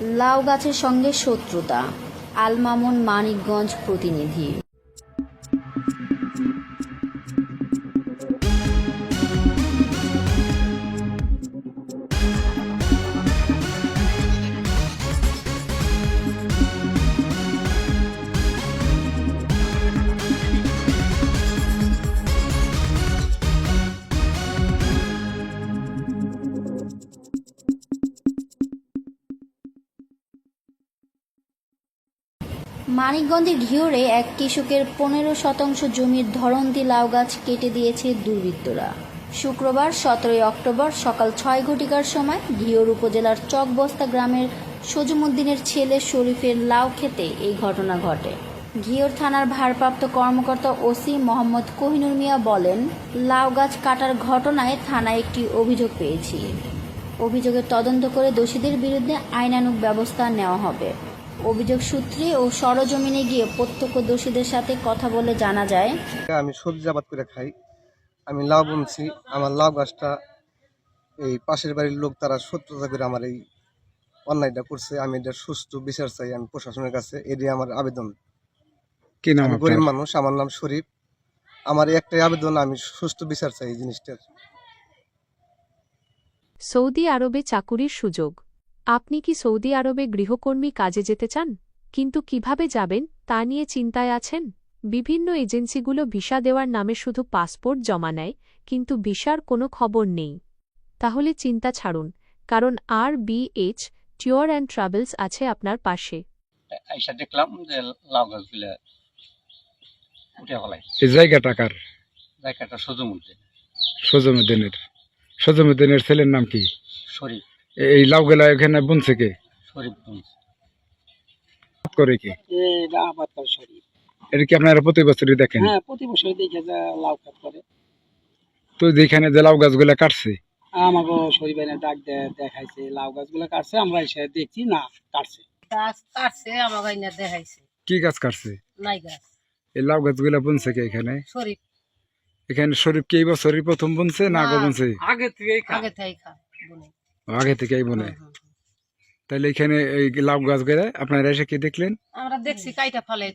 লাউ গাছের সঙ্গে শত্রুতা। আলমামুন মানিকগঞ্জ প্রতিনিধি। মানিকগঞ্জের ঘিওরে এক কৃষকের পনেরো শতাংশ জমির ধরন্তি লাউ গাছ কেটে দিয়েছে দুর্বৃত্তরা। শুক্রবার সতেরোই অক্টোবর সকাল ছয় ঘটিকার সময় ঘিওর উপজেলার চকবস্তা গ্রামের সজুমুদ্দিনের ছেলে শরীফের লাউ খেতে এই ঘটনা ঘটে। ঘিওর থানার ভারপ্রাপ্ত কর্মকর্তা ওসি মোহাম্মদ কোহিনুর মিয়া বলেন, লাউ গাছ কাটার ঘটনায় থানায় একটি অভিযোগ পেয়েছি। অভিযোগের তদন্ত করে দোষীদের বিরুদ্ধে আইনানুগ ব্যবস্থা নেওয়া হবে। অভিযোগ সূত্রে ও সরজমিনে গিয়ে প্রত্যক্ষদর্শীদের সাথে কথা বলে জানা যায়। আমি সবজি আবাদ করে খাই। আমি লাউ বুনছি। আমার লাউ গাছটা এই পাশের বাড়ির লোক তারা শত্রুতা করে আমার এই অন্যায়টা করছে। আমি এটা সুস্থ বিচার চাই আমি প্রশাসনের কাছে। এটি আমার আবেদন। কি নাম আমি গরিব মানুষ। আমার নাম শরীফ। আমার একটাই আবেদন। আমি সুষ্ঠু বিচার চাই এই জিনিসটার। সৌদি আরবে চাকুরির সুযোগ। আপনি কি সৌদি আরবে গৃহকর্মী কাজে যেতে চান? কিন্তু কীভাবে যাবেন তা নিয়ে চিন্তায় আছেন? বিভিন্ন এজেন্সিগুলো ভিসা দেওয়ার নামে শুধু পাসপোর্ট জমা নেয় কিন্তু ভিসার কোনো খবর নেই। তাহলে চিন্তা ছাড়ুন কারণ আর বিএইচ ট্যুর অ্যান্ড ট্রাভেলস আছে আপনার পাশে। আইসা দেখলাম যে লাউ গাছগুলো উঠে ফেলাই এই জায়গা জায়গাটা সোজো সজমুদ্দিনের সজমুদ্দিনের ছেলের নাম কি? শরীফ। এই লাউগুলা এখানে বুনছে কে শরীফ করে কি? এটা আবাদ করে শরীর এটা কি আপনারা প্রতি বছরই দেখেন? হ্যাঁ প্রতি বছর দেখে যা লাউ কাট করে। তো যেখানে যে লাউ গাছগুলা কাটছে? আমাকে শরীর ডাক দেখাইছে লাউ গাছগুলো কাটছে আমরা এসে দেখছি না কাটছে। গাছ কাটছে আমার গাইনা দেখাইছে। কি গাছ কাটছে? নাই গাছ। এই লাউ গাছগুলা বুনছে কে এখানে? শরীফ। এখানে শরীফ কি এই বছরই প্রথম বুনছে না আগে বুনছে? আগে থেকেই আগে থেকে আগে থেকে এই বনে তাহলে এখানে এই লাউ গাছগুলা আপনারা এসে কি দেখলেন? আমরা দেখছি কাইটা ফালাই